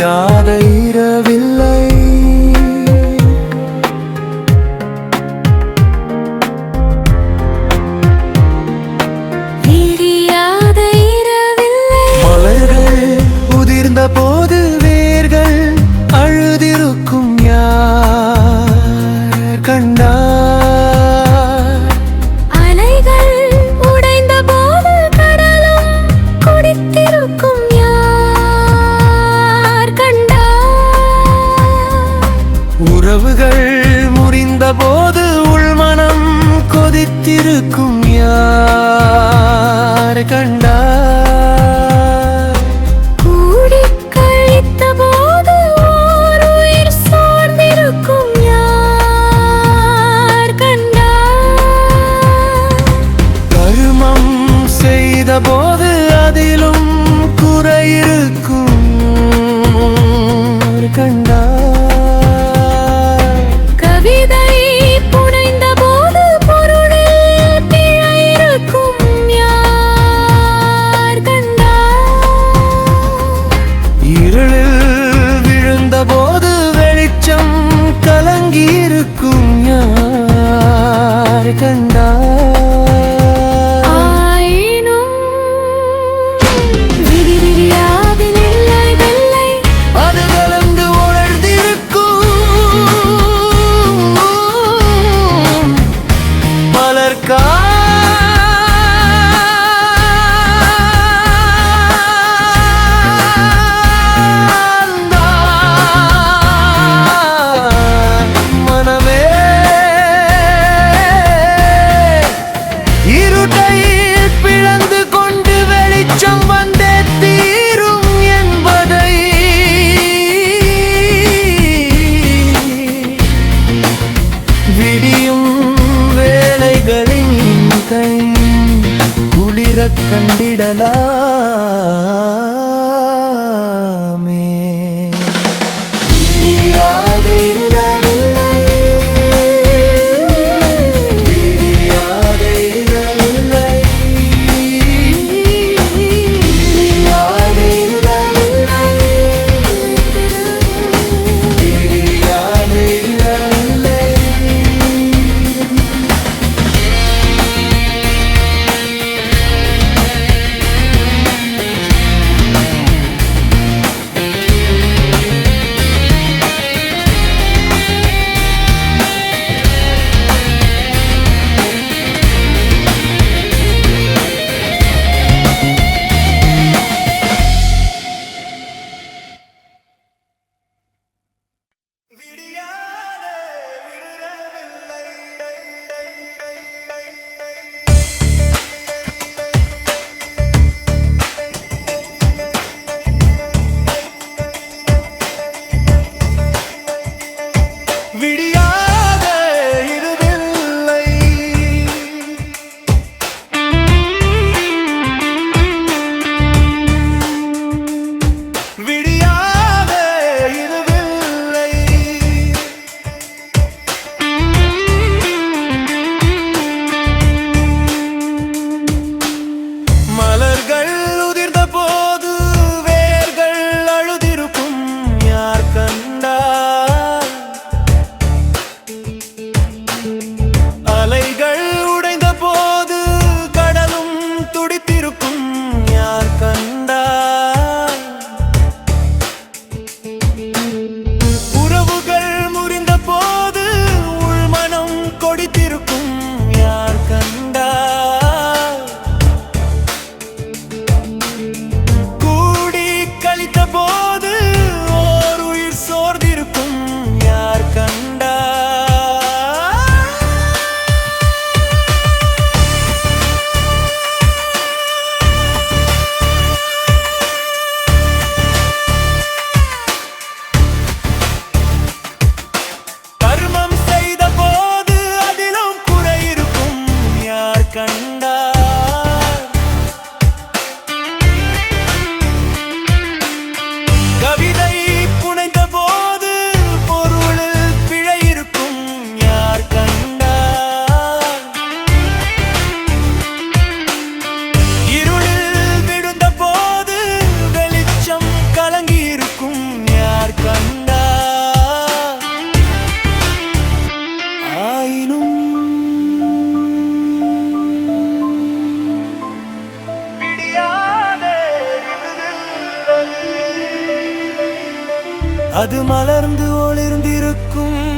யாரை காத்திருக்கும் யார் கண்ட മടുക്കും ഞാൻ കണ്ടാ கண்டிடலாம் மலைகள் அது மலர்ந்து ஒளிர்ந்திருக்கும்.